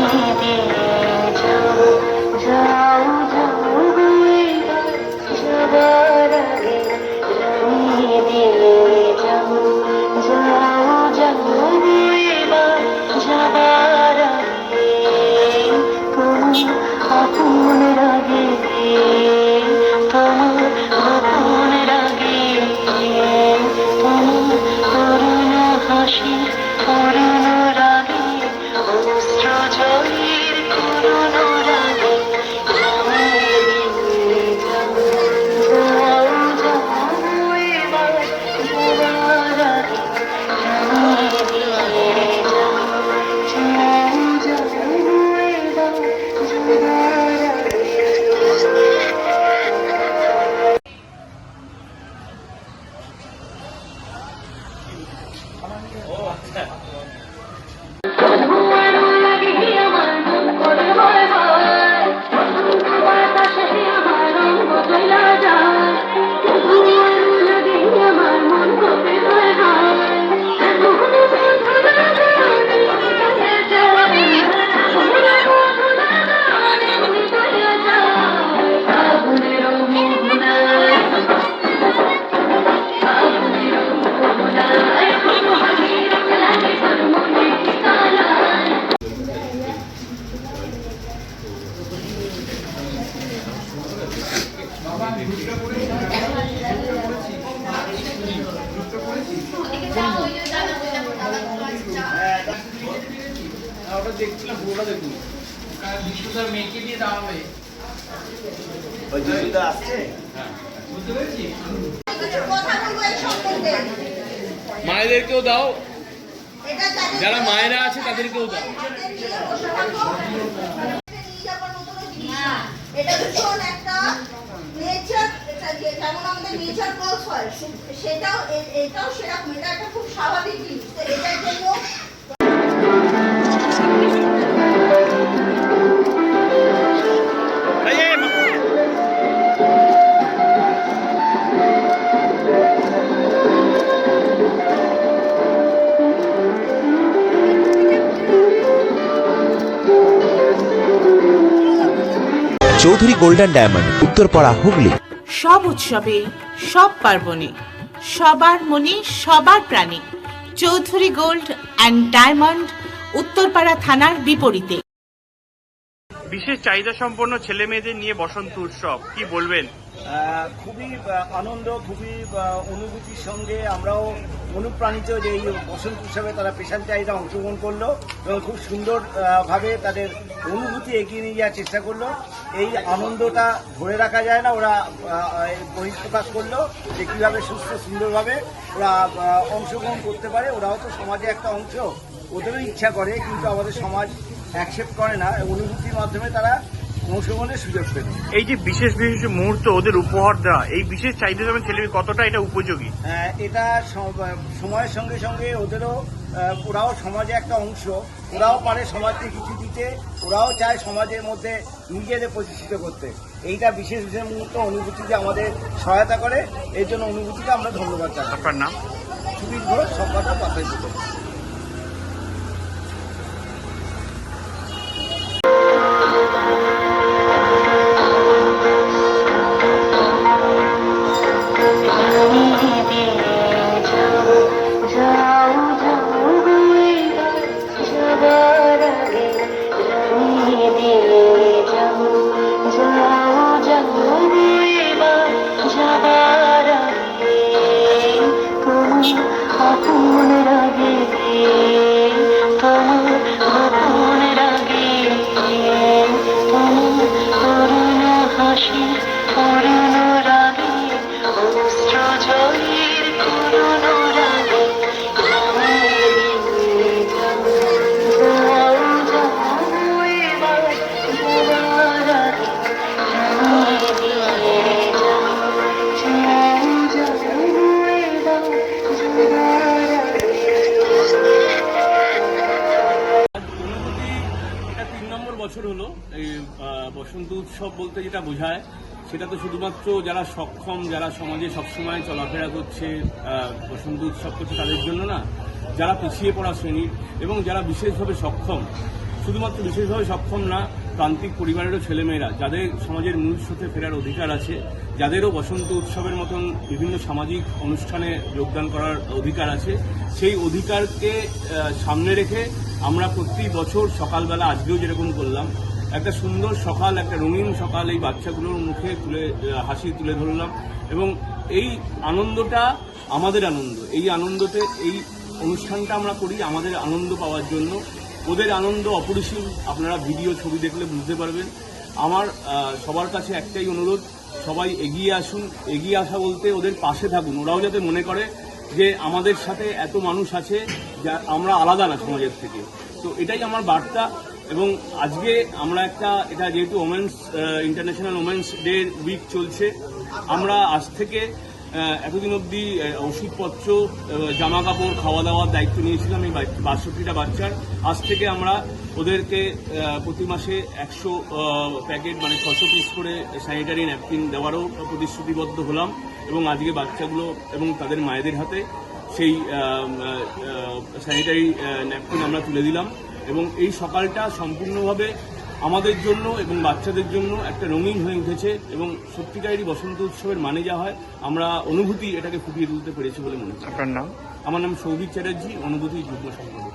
ঝুম ঝুম 哦我 ওটা দেখছিলাম দেখুন মেয়েকে ওই আসছে বুঝতে পেরেছি মায়েদেরকেও দাও যারা মায়েরা আছে, তাদেরকেও দাও। এটা ভীষণ একটা নেচার এটা যে- যেমন আমাদের নেচার হয় সেটাও এটাও সেরকম, এটা একটা খুব স্বাভাবিক জিনিস, তো এটার জন্য চৌধুরী গোল্ডেন ডায়মন্ড, উত্তরপাড়া হুগলি। সব উৎসবে, সব পার্বণে, সবার মনে সবার প্রাণে। Chowdhury gold and diamond, Uttarpara থানার বিপরীতে। বিশেষ চাহিদা সম্পন্ন ছেলে মেয়েদের নিয়ে বসন্ত উৎসব, কি বলবেন? খুবই আনন্দ, খুবই অনুভূতির সঙ্গে আমরাও অনুপ্রাণিত যে এই বসন্ত উৎসবে তারা চাহিদা অংশগ্রহণ করল এবং খুব সুন্দরভাবে তাদের অনুভূতি এগিয়ে নিয়ে যাওয়ার চেষ্টা করল। এই আনন্দটা ধরে রাখা যায় না, ওরা বহিঃপ্রকাশ করল যে কীভাবে সুস্থ, সুন্দরভাবে ওরা অংশগ্রহণ করতে পারে। ওরাও তো সমাজে একটা অংশ, ওদেরও ইচ্ছা করে, কিন্তু আমাদের সমাজ অ্যাকসেপ্ট করে না। অনুভূতির মাধ্যমে তারা সুযোগ এই যে বিশেষ বিশেষ মুহূর্ত ওদের উপহার দেওয়া এই বিশেষ চাহিদা সম্পন্ন ছেলে কতটা এটা উপযোগী? আহ, এটা সময়ের সঙ্গে সঙ্গে ওদেরও ওরাও সমাজে একটা অংশ ওরাও পারে সমাজকে কিছু দিতে ওরাও চায় সমাজের মধ্যে নিজেদের প্রতিষ্ঠিত করতে। এইটা বিশেষ বিশেষ মুহূর্ত অনুভূতিতে আমাদের সহায়তা করে। এই জন্য অনুভূতিকে আমরা ধন্যবাদ জানাই। আপনার নাম? সুবীর ঘোষ সব কথা পাঠাই বসন্ত উৎসব বলতে যেটা বোঝায়, সেটা তো শুধুমাত্র যারা সক্ষম, যারা সমাজে সবসময় চলাফেরা করছে বসন্ত উৎসব করছে তাদের জন্য না, যারা পিছিয়ে পড়া শ্রেণির এবং যারা বিশেষভাবে সক্ষম, শুধুমাত্র বিশেষভাবে সক্ষম না, প্রান্তিক পরিবারেরও ছেলেমেয়েরা, যাদের সমাজের মূল স্রোতে ফেরার অধিকার আছে, যাদেরও বসন্ত উৎসবের মতন বিভিন্ন সামাজিক অনুষ্ঠানে যোগদান করার অধিকার আছে, সেই অধিকারকে সামনে রেখে আমরা প্রতি বছর সকালবেলা আজকেও যেরকম করলাম একটা সুন্দর সকাল, একটা রঙিন সকাল এই বাচ্চাগুলোর মুখে তুলে হাসি তুলে ধরলাম। এবং এই আনন্দটা আমাদের আনন্দ। এই আনন্দতে, এই অনুষ্ঠানটা আমরা করি আমাদের আনন্দ পাওয়ার জন্য। ওদের আনন্দ অপরিসীম। আপনারা ভিডিও, ছবি দেখলে বুঝতে পারবেন। আমার সবার কাছে একটাই অনুরোধ, সবাই এগিয়ে আসুন। এগিয়ে আসা বলতে ওদের পাশে থাকুন। ওরাও যাতে মনে করে যে আমাদের সাথে এত মানুষ আছে, যা আমরা আলাদা না সমাজের থেকে। তো এটাই আমার বার্তা। এবং আজকে আমরা একটা, এটা যেহেতু women's international women's day week চলছে, আমরা আজ থেকে এতদিন অবধি ওষুধপত্র জামা কাপড় খাওয়া দাওয়ার দায়িত্ব নিয়েছিলাম এই বাষট্টিটা বাচ্চার। আজ থেকে আমরা ওদেরকে প্রতি মাসে একশো প্যাকেট মানে ছশো পিস করে স্যানিটারি ন্যাপকিন দেওয়ারও প্রতিশ্রুতিবদ্ধ হলাম এবং আজকে বাচ্চাগুলো এবং তাদের মায়েদের হাতে সেই স্যানিটারি ন্যাপকিন আমরা তুলে দিলাম। এবং এই সকালটা সম্পূর্ণভাবে আমাদের জন্য এবং বাচ্চাদের জন্য একটা রঙিন হয়ে উঠেছে এবং সত্যিকারেরই বসন্ত উৎসবের মানে যা হয় আমরা অনুভূতি এটাকে ফুটিয়ে তুলতে পেরেছি বলে মনে হচ্ছে। আপনার নাম? আমার নাম সৌভিক চ্যাটার্জি অনুভূতি যুগ্ম সম্পাদক।